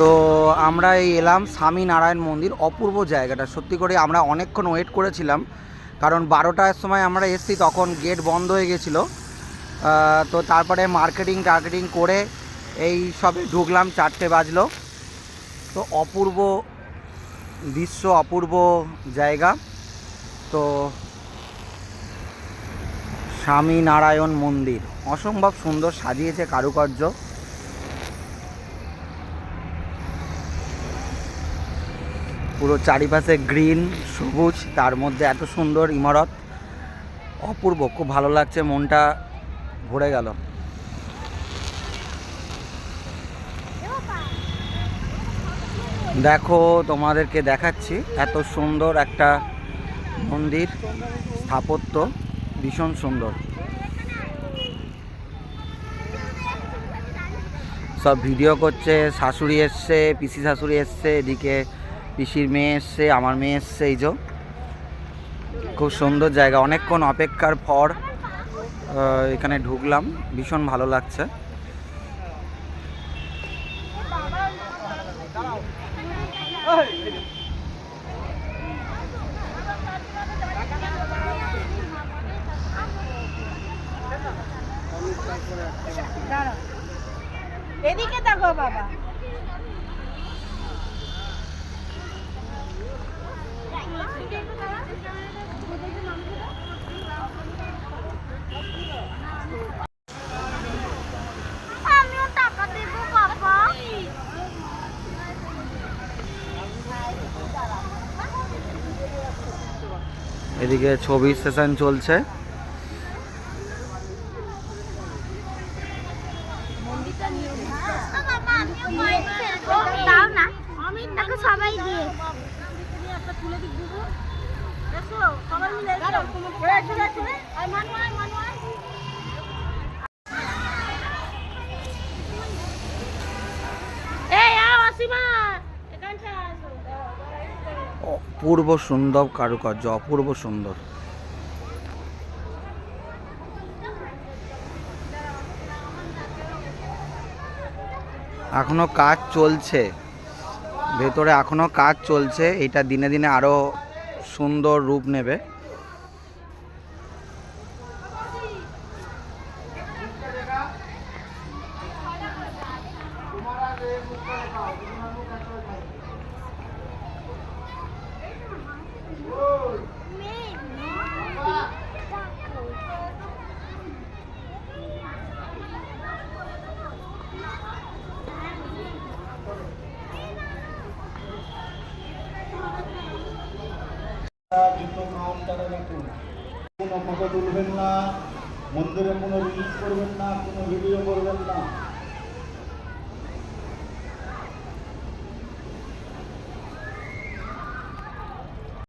তো আমরা এই এলাম স্বামী নারায়ণ মন্দির, অপূর্ব জায়গাটা। সত্যি করে আমরা অনেকক্ষণ ওয়েট করেছিলাম, কারণ বারোটার সময় আমরা এসেছি, তখন গেট বন্ধ হয়ে গেছিল। তো তারপরে মার্কেটিং টার্গেটিং করে এই সবে ঢুকলাম, চারটে বাজলো। তো অপূর্ব দৃশ্য, অপূর্ব জায়গা। তো স্বামী নারায়ণ মন্দির, অসম্ভব সুন্দর সাজিয়েছে কারুকার্য। পুরো চারিপাশে গ্রিন, সবুজ, তার মধ্যে এত সুন্দর ইমারত। অপূর্ব, খুব ভালো লাগছে, মনটা ভরে গেল। দেখো, তোমাদেরকে দেখাচ্ছি, এত সুন্দর একটা মন্দির, স্থাপত্য, ভীষণ সুন্দর। সব ভিডিও করছে, শাশুড়ি এসছে, পিসি শাশুড়ি এসছে, এদিকে পিসির মেয়ে এসছে, আমার মেয়ে এসছে, এই যে। খুব সুন্দর জায়গা। অনেকক্ষণ অপেক্ষার পর এখানে ঢুকলাম। ভীষণ ভালো লাগছে। এদিকে দেখো বাবা। এদিকে ছবি সেশন চলছে সবাই অপূর্ব সুন্দর কারুকার্য, অপূর্ব সুন্দর। এখনও কাজ চলছে। ভেতরে এখনও কাজ চলছে। এটা দিনে দিনে আরও সুন্দর রূপ নেবে। কাউন্টারে রাখুন কোনো ফটো তুলবেন না, মন্দিরে কোনো রিলিজ করবেন না, কোনো ভিডিও করবেন না।